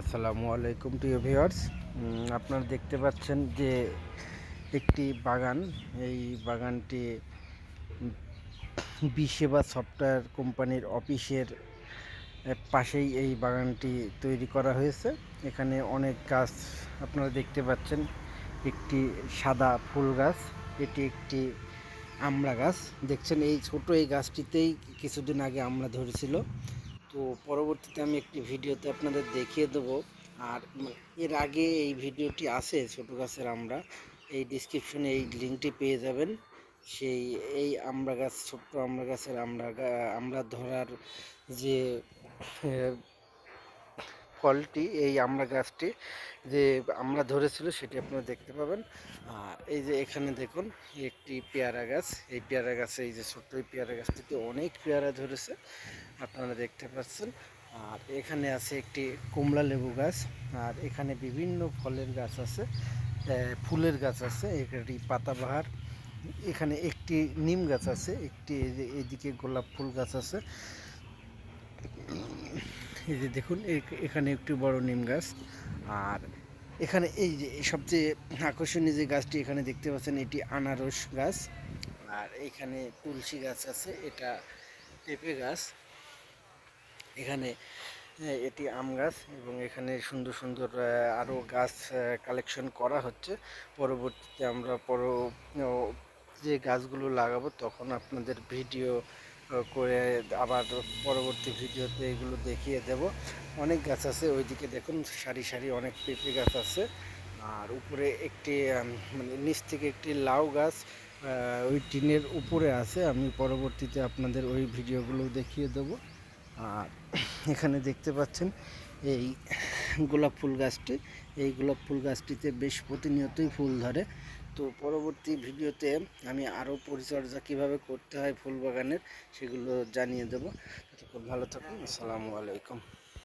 আসসালামু আলাইকুম, প্রিয় ভিউয়ার্স। আপনারা দেখতে পাচ্ছেন যে একটি বাগান। এই বাগানটি বিসেবা সফটওয়্যার কোম্পানির অফিসের পাশেই এই বাগানটি তৈরি করা হয়েছে। এখানে অনেক গাছ আপনারা দেখতে পাচ্ছেন, একটি সাদা ফুল গাছ, এটি একটি আমড়া গাছ। দেখছেন, এই ছোট এই গাছটিতেই কিছুদিন আগে আমড়া ধরেছিল। তো পরবর্তীতে আমি একটি ভিডিওতে আপনাদের দেখিয়ে দেবো। আর এর আগে এই ভিডিওটি আছে, ছোট গাছের আমরা। এই ডিসক্রিপশনে এই লিঙ্কটি পেয়ে যাবেন। সেই এই আমরা গাছ, ছোট্ট আমরা গাছের আমরা আমরা ধরার যে ফলটি এই আমরা গাছটি যে আমরা ধরেছিল সেটি আপনারা দেখতে পাবেন। আর এই যে এখানে দেখুন, একটি পেয়ারা গাছ। এই পেয়ারা গাছে, এই যে ছোট্ট এই পেয়ারা গাছটিতে অনেক পেয়ারা ধরেছে, আপনারা দেখতে পাচ্ছেন। আর এখানে আছে একটি কমলা লেবু গাছ, আর এখানে বিভিন্ন ফলের গাছ আছে ফুলের গাছ আছে, একটি পাতাবাহার, এখানে একটি নিম গাছ আছে, একটি এদিকে গোলাপ ফুল গাছ আছে। এই যে দেখুন এখানে একটি বড় নিম গাছ। আর এখানে এই যে সবচেয়ে আকর্ষণীয় যে গাছটি এখানে দেখতে পাচ্ছেন, এটি আনারস গাছ। আর এখানে তুলসী গাছ আছে, এটা পেঁপে গাছ। এখানে এটি আম গাছ এবং এখানে সুন্দর সুন্দর আরও গাছ কালেকশন করা হচ্ছে। পরবর্তীতে আমরা পর যে গাছগুলো লাগাবো, তখন আপনাদের ভিডিও করে আবার পরবর্তী ভিডিওতে এগুলো দেখিয়ে দেব। অনেক গাছ আছে ওইদিকে দেখুন, সারি সারি অনেক পেঁপে গাছ আছে। আর উপরে একটি মানে নিচ থেকে একটি লাউ গাছ ওই টিনের উপরে আছে। আমি পরবর্তীতে আপনাদের ওই ভিডিওগুলো দেখিয়ে দেবো। আর এখানে দেখতে পাচ্ছেন এই গোলাপ ফুল গাছটি। এই গোলাপ ফুল গাছটিতে বেশ প্রতিনিয়তই ফুল ধরে। তো পরবর্তী ভিডিওতে আমি আরও পরিচর্যা কীভাবে করতে হয় ফুল বাগানের সেগুলো জানিয়ে দেবো। ততক্ষণ ভালো থাকুন। আসসালামু আলাইকুম।